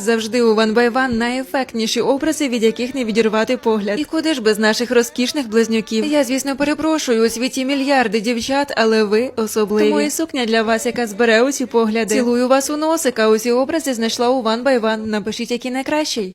завжди у by One найефектніші образи, від яких не відірвати погляд. І куди ж без наших розкішних близнюків? Я, звісно, перепрошую у світі мільярди дівчат, але ви особливі. Тому і сукня для вас, яка збере усі погляди. Цілую вас у носика. Усі образи знайшла у by One. Напишіть, який найкращий.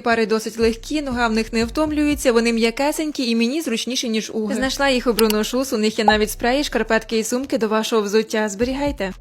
Пари досить легкі, нога в них не втомлюється, вони м'якесенькі і мені зручніші ніж у Знайшла їх у бруношу, у них є навіть спреї, шкарпетки і сумки до вашого взуття. Зберігайте.